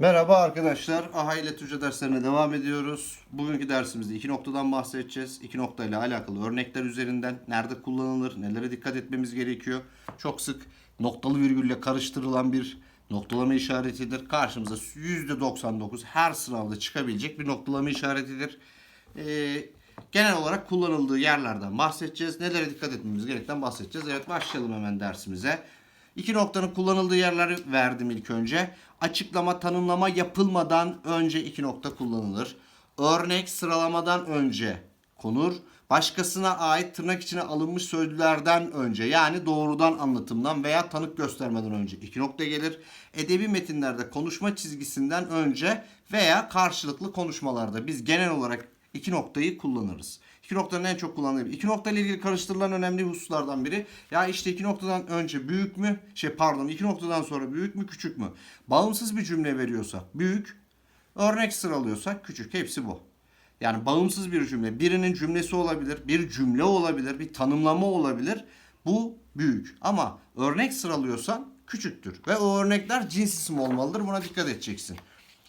Merhaba arkadaşlar. AHA ile Türkçe derslerine devam ediyoruz. Bugünkü dersimizde iki noktadan bahsedeceğiz. İki noktayla alakalı örnekler üzerinden nerede kullanılır, nelere dikkat etmemiz gerekiyor. Çok sık noktalı virgülle karıştırılan bir noktalama işaretidir. Karşımıza %99 her sınavda çıkabilecek bir noktalama işaretidir. Ee, genel olarak kullanıldığı yerlerden bahsedeceğiz. Nelere dikkat etmemiz gerektiğinden bahsedeceğiz. Evet başlayalım hemen dersimize. İki noktanın kullanıldığı yerleri verdim ilk önce. Açıklama, tanımlama yapılmadan önce iki nokta kullanılır. Örnek sıralamadan önce konur. Başkasına ait tırnak içine alınmış sözlerden önce yani doğrudan anlatımdan veya tanık göstermeden önce iki nokta gelir. Edebi metinlerde konuşma çizgisinden önce veya karşılıklı konuşmalarda biz genel olarak iki noktayı kullanırız. İki noktanın en çok kullanıldığı. İki nokta ile ilgili karıştırılan önemli hususlardan biri. Ya işte iki noktadan önce büyük mü? Şey pardon iki noktadan sonra büyük mü küçük mü? Bağımsız bir cümle veriyorsa büyük. Örnek sıralıyorsak küçük. Hepsi bu. Yani bağımsız bir cümle. Birinin cümlesi olabilir, bir cümle olabilir, bir tanımlama olabilir. Bu büyük. Ama örnek sıralıyorsan küçüktür. Ve o örnekler cins isim olmalıdır. Buna dikkat edeceksin.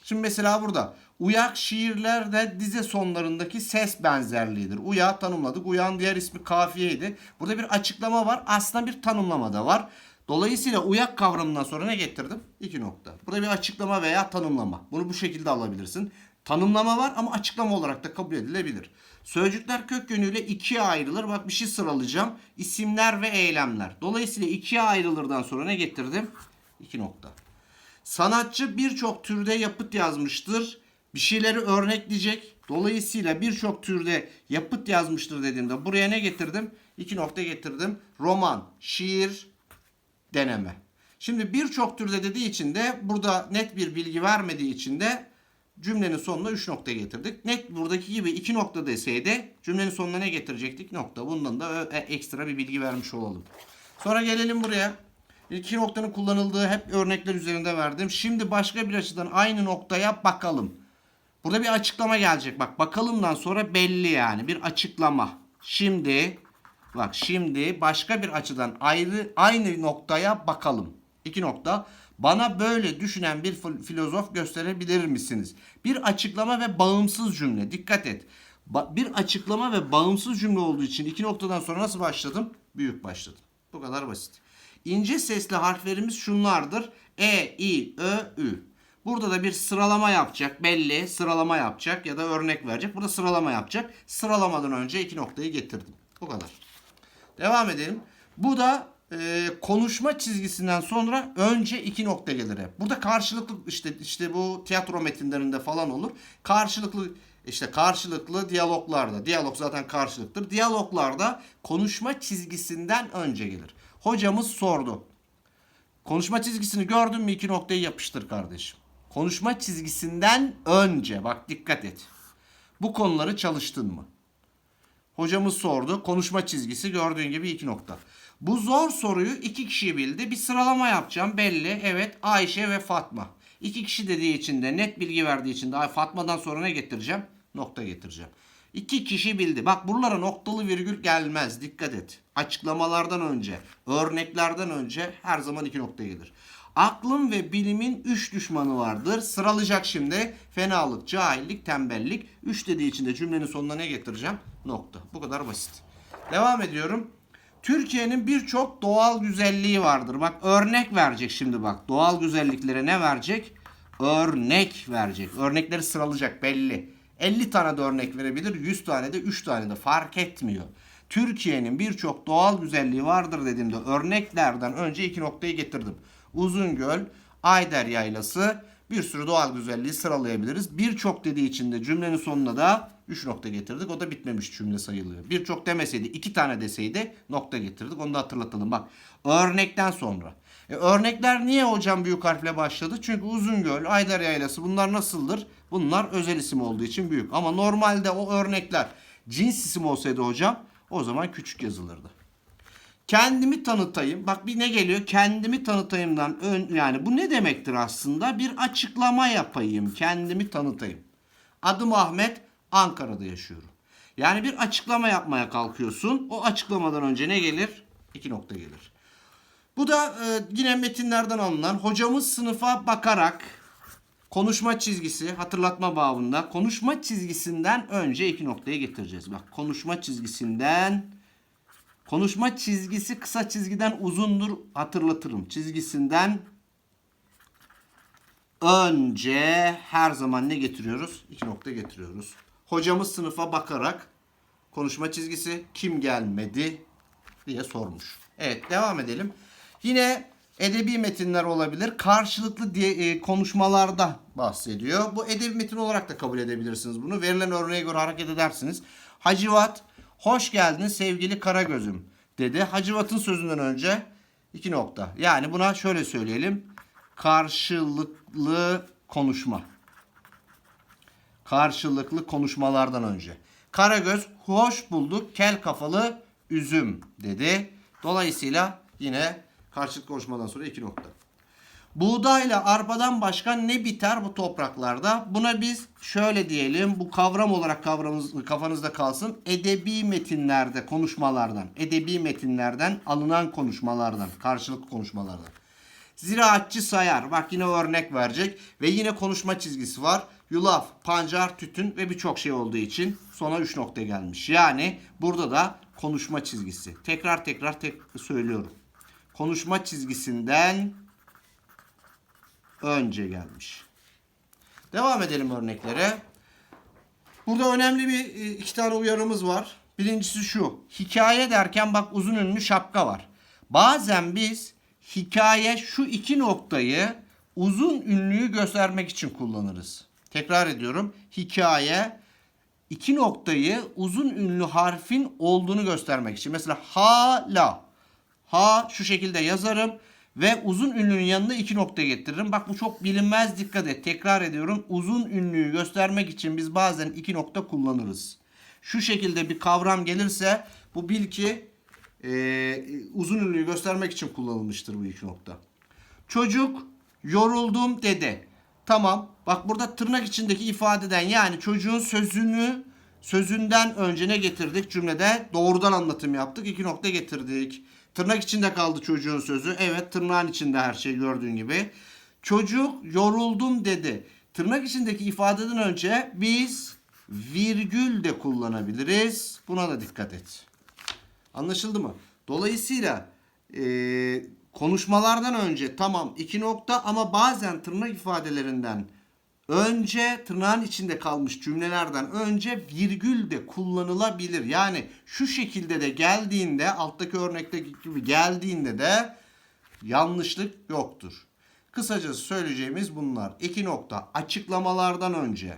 Şimdi mesela burada uyak şiirlerde dize sonlarındaki ses benzerliğidir. Uyağı tanımladık. Uyağın diğer ismi kafiyeydi. Burada bir açıklama var. Aslında bir tanımlama da var. Dolayısıyla uyak kavramından sonra ne getirdim? İki nokta. Burada bir açıklama veya tanımlama. Bunu bu şekilde alabilirsin. Tanımlama var ama açıklama olarak da kabul edilebilir. Sözcükler kök yönüyle ikiye ayrılır. Bak bir şey sıralayacağım. İsimler ve eylemler. Dolayısıyla ikiye ayrılırdan sonra ne getirdim? İki nokta. Sanatçı birçok türde yapıt yazmıştır. Bir şeyleri örnekleyecek. Dolayısıyla birçok türde yapıt yazmıştır dediğimde buraya ne getirdim? İki nokta getirdim. Roman, şiir, deneme. Şimdi birçok türde dediği için de burada net bir bilgi vermediği için de cümlenin sonuna 3 nokta getirdik. Net buradaki gibi 2 nokta deseydi cümlenin sonuna ne getirecektik? Nokta. Bundan da e, ekstra bir bilgi vermiş olalım. Sonra gelelim buraya. İki noktanın kullanıldığı hep örnekler üzerinde verdim. Şimdi başka bir açıdan aynı noktaya bakalım. Burada bir açıklama gelecek. Bak bakalımdan sonra belli yani bir açıklama. Şimdi bak şimdi başka bir açıdan ayrı aynı noktaya bakalım. İki nokta. Bana böyle düşünen bir fil- filozof gösterebilir misiniz? Bir açıklama ve bağımsız cümle. Dikkat et. Ba- bir açıklama ve bağımsız cümle olduğu için iki noktadan sonra nasıl başladım? Büyük başladım. Bu kadar basit. İnce sesli harflerimiz şunlardır. E, I, Ö, Ü. Burada da bir sıralama yapacak. Belli sıralama yapacak ya da örnek verecek. Burada sıralama yapacak. Sıralamadan önce iki noktayı getirdim. Bu kadar. Devam edelim. Bu da e, konuşma çizgisinden sonra önce iki nokta gelir hep. Burada karşılıklı işte işte bu tiyatro metinlerinde falan olur. Karşılıklı işte karşılıklı diyaloglarda. Diyalog zaten karşılıktır. Diyaloglarda konuşma çizgisinden önce gelir. Hocamız sordu. Konuşma çizgisini gördün mü iki noktayı yapıştır kardeşim. Konuşma çizgisinden önce bak dikkat et. Bu konuları çalıştın mı? Hocamız sordu. Konuşma çizgisi gördüğün gibi iki nokta. Bu zor soruyu iki kişi bildi. Bir sıralama yapacağım belli. Evet Ayşe ve Fatma. İki kişi dediği için de net bilgi verdiği için de Fatma'dan sonra ne getireceğim? Nokta getireceğim. İki kişi bildi. Bak buralara noktalı virgül gelmez. Dikkat et. Açıklamalardan önce, örneklerden önce her zaman iki nokta gelir. Aklın ve bilimin üç düşmanı vardır. Sıralayacak şimdi. Fenalık, cahillik, tembellik. Üç dediği için de cümlenin sonuna ne getireceğim? Nokta. Bu kadar basit. Devam ediyorum. Türkiye'nin birçok doğal güzelliği vardır. Bak örnek verecek şimdi bak. Doğal güzelliklere ne verecek? Örnek verecek. Örnekleri sıralayacak belli. 50 tane de örnek verebilir. 100 tane de 3 tane de fark etmiyor. Türkiye'nin birçok doğal güzelliği vardır dediğimde örneklerden önce iki noktayı getirdim. Uzungöl, Ayder Yaylası bir sürü doğal güzelliği sıralayabiliriz. Birçok dediği için de cümlenin sonuna da 3 nokta getirdik. O da bitmemiş cümle sayılıyor. Birçok demeseydi 2 tane deseydi nokta getirdik. Onu da hatırlatalım. Bak örnekten sonra. E, örnekler niye hocam büyük harfle başladı? Çünkü Uzungöl, Ayder Yaylası bunlar nasıldır? Bunlar özel isim olduğu için büyük. Ama normalde o örnekler cins isim olsaydı hocam o zaman küçük yazılırdı. Kendimi tanıtayım. Bak bir ne geliyor? Kendimi tanıtayımdan ön yani bu ne demektir aslında? Bir açıklama yapayım. Kendimi tanıtayım. Adım Ahmet. Ankara'da yaşıyorum. Yani bir açıklama yapmaya kalkıyorsun. O açıklamadan önce ne gelir? İki nokta gelir. Bu da e, yine metinlerden alınan hocamız sınıfa bakarak Konuşma çizgisi hatırlatma babında konuşma çizgisinden önce iki noktaya getireceğiz. Bak konuşma çizgisinden konuşma çizgisi kısa çizgiden uzundur hatırlatırım. Çizgisinden önce her zaman ne getiriyoruz? İki nokta getiriyoruz. Hocamız sınıfa bakarak konuşma çizgisi kim gelmedi diye sormuş. Evet devam edelim. Yine edebi metinler olabilir. Karşılıklı diye e, konuşmalarda bahsediyor. Bu edebi metin olarak da kabul edebilirsiniz bunu. Verilen örneğe göre hareket edersiniz. Hacivat hoş geldin sevgili Karagöz'üm dedi. Hacivat'ın sözünden önce iki nokta. Yani buna şöyle söyleyelim. Karşılıklı konuşma. Karşılıklı konuşmalardan önce. Karagöz hoş bulduk kel kafalı üzüm dedi. Dolayısıyla yine karşılıklı konuşmadan sonra iki nokta. Buğdayla arpadan başka ne biter bu topraklarda? Buna biz şöyle diyelim. Bu kavram olarak kavramınız, kafanızda kalsın. Edebi metinlerde, konuşmalardan, edebi metinlerden alınan konuşmalardan, karşılıklı konuşmalardan. Ziraatçı sayar. Bak yine örnek verecek. Ve yine konuşma çizgisi var. Yulaf, pancar, tütün ve birçok şey olduğu için sona 3 nokta gelmiş. Yani burada da konuşma çizgisi. Tekrar tekrar tek söylüyorum. Konuşma çizgisinden önce gelmiş. Devam edelim örneklere. Burada önemli bir e, iki tane uyarımız var. Birincisi şu. Hikaye derken bak uzun ünlü şapka var. Bazen biz hikaye şu iki noktayı uzun ünlüyü göstermek için kullanırız. Tekrar ediyorum. Hikaye iki noktayı uzun ünlü harfin olduğunu göstermek için. Mesela hala. Ha şu şekilde yazarım ve uzun ünlünün yanına iki nokta getiririm. Bak bu çok bilinmez dikkat et. Tekrar ediyorum. Uzun ünlüyü göstermek için biz bazen iki nokta kullanırız. Şu şekilde bir kavram gelirse bu bil ki e, uzun ünlüyü göstermek için kullanılmıştır bu iki nokta. Çocuk yoruldum dedi. Tamam. Bak burada tırnak içindeki ifadeden yani çocuğun sözünü sözünden önce ne getirdik cümlede? Doğrudan anlatım yaptık. iki nokta getirdik. Tırnak içinde kaldı çocuğun sözü. Evet tırnağın içinde her şey gördüğün gibi. Çocuk yoruldum dedi. Tırnak içindeki ifadeden önce biz virgül de kullanabiliriz. Buna da dikkat et. Anlaşıldı mı? Dolayısıyla e, konuşmalardan önce tamam iki nokta ama bazen tırnak ifadelerinden önce tırnağın içinde kalmış cümlelerden önce virgül de kullanılabilir. Yani şu şekilde de geldiğinde alttaki örnekteki gibi geldiğinde de yanlışlık yoktur. Kısacası söyleyeceğimiz bunlar. İki nokta açıklamalardan önce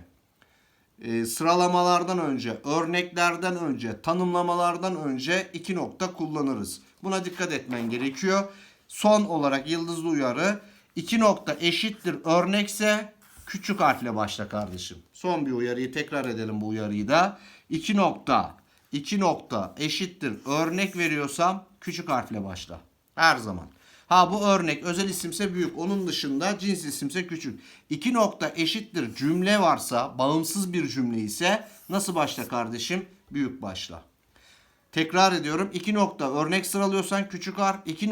e, sıralamalardan önce, örneklerden önce, tanımlamalardan önce iki nokta kullanırız. Buna dikkat etmen gerekiyor. Son olarak yıldızlı uyarı iki nokta eşittir örnekse küçük harfle başla kardeşim. Son bir uyarıyı tekrar edelim bu uyarıyı da. İki nokta, iki nokta eşittir örnek veriyorsam küçük harfle başla. Her zaman. Ha bu örnek özel isimse büyük. Onun dışında cins isimse küçük. İki nokta eşittir cümle varsa bağımsız bir cümle ise nasıl başla kardeşim? Büyük başla. Tekrar ediyorum. iki nokta örnek sıralıyorsan küçük harf. iki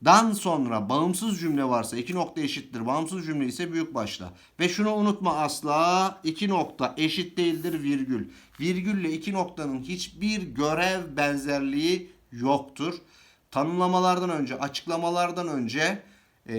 noktadan sonra bağımsız cümle varsa iki nokta eşittir. Bağımsız cümle ise büyük başla. Ve şunu unutma asla. iki nokta eşit değildir virgül. Virgülle iki noktanın hiçbir görev benzerliği yoktur tanımlamalardan önce, açıklamalardan önce, e,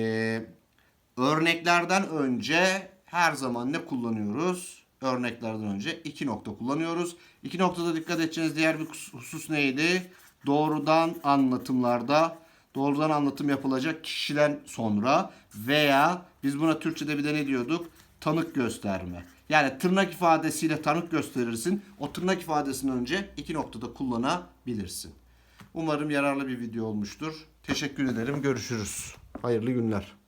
örneklerden önce her zaman ne kullanıyoruz? Örneklerden önce iki nokta kullanıyoruz. İki noktada dikkat edeceğiniz diğer bir husus neydi? Doğrudan anlatımlarda doğrudan anlatım yapılacak kişiden sonra veya biz buna Türkçe'de bir de ne diyorduk? Tanık gösterme. Yani tırnak ifadesiyle tanık gösterirsin. O tırnak ifadesinden önce iki noktada kullanabilirsin. Umarım yararlı bir video olmuştur. Teşekkür ederim. Görüşürüz. Hayırlı günler.